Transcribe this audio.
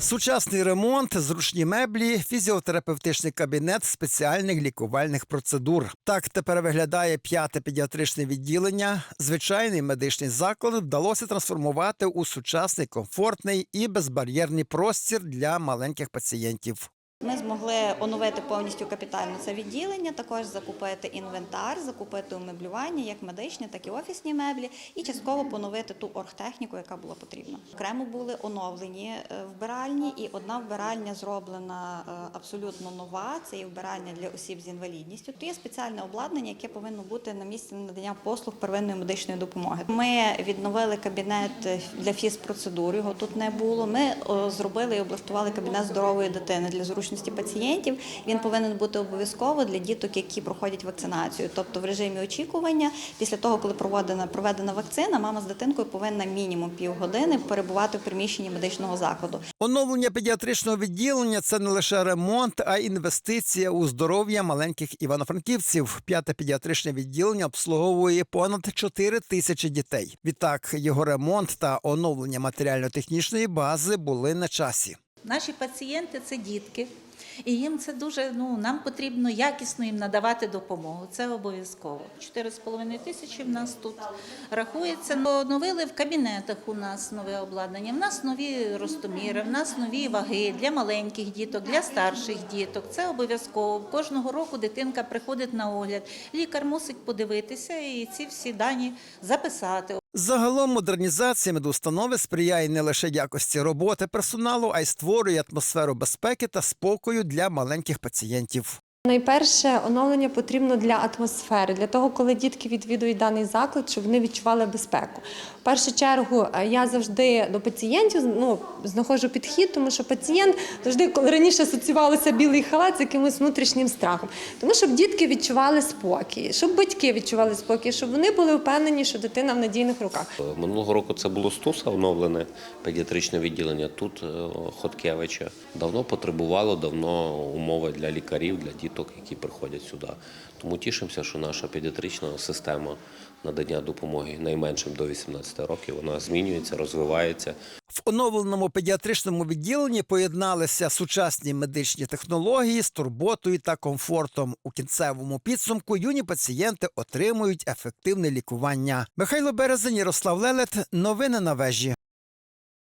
Сучасний ремонт, зручні меблі, фізіотерапевтичний кабінет спеціальних лікувальних процедур. Так тепер виглядає п'яте педіатричне відділення. Звичайний медичний заклад вдалося трансформувати у сучасний, комфортний і безбар'єрний простір для маленьких пацієнтів. Ми змогли оновити повністю капітально це відділення, також закупити інвентар, закупити умеблювання, як медичні, так і офісні меблі, і частково поновити ту оргтехніку, яка була потрібна. Окремо були оновлені е, вбиральні, і одна вбиральня зроблена е, абсолютно нова. Це є вбиральня для осіб з інвалідністю. Тут є спеціальне обладнання, яке повинно бути на місці надання послуг первинної медичної допомоги. Ми відновили кабінет для фізпроцедур. Його тут не було. Ми зробили і облаштували кабінет здорової дитини для зручності пацієнтів. Він повинен бути обов'язково для діток, які проходять вакцинацію, тобто в режимі очікування. Після того, коли проведена проведена вакцина, мама з дитинкою повинна мінімум півгодини перебувати в приміщенні медичного закладу. Оновлення педіатричного відділення це не лише ремонт, а й інвестиція у здоров'я маленьких івано-франківців. П'яте педіатричне відділення обслуговує понад 4 тисячі дітей. Відтак його ремонт та оновлення матеріально-технічної бази були на часі. Наші пацієнти це дітки, і їм це дуже ну нам потрібно якісно їм надавати допомогу. Це обов'язково. 4,5 тисячі в нас тут рахується. Ну, Оновили в кабінетах у нас нове обладнання. В нас нові ростоміри, в нас нові ваги для маленьких діток, для старших діток. Це обов'язково. Кожного року дитинка приходить на огляд. Лікар мусить подивитися і ці всі дані записати. Загалом модернізація медустанови сприяє не лише якості роботи персоналу, а й створює атмосферу безпеки та спокою для маленьких пацієнтів. Найперше оновлення потрібно для атмосфери, для того, коли дітки відвідують даний заклад, щоб вони відчували безпеку. В першу чергу е, я завжди до пацієнтів ну, знаходжу підхід, тому що пацієнт завжди, коли раніше асоціювалося білий халат з якимось внутрішнім страхом. Тому щоб дітки відчували спокій, щоб батьки відчували спокій, щоб вони були впевнені, що дитина в надійних руках. Минулого року це було Стуса оновлене педіатричне відділення. Тут е, Хоткевича давно потребувало давно умови для лікарів, для діток, які приходять сюди. Тому тішимося, що наша педіатрична система надання допомоги найменшим до 18 років вона змінюється, розвивається. В оновленому педіатричному відділенні поєдналися сучасні медичні технології з турботою та комфортом. У кінцевому підсумку юні пацієнти отримують ефективне лікування. Михайло Березень, Ярослав Лелет. Новини на вежі.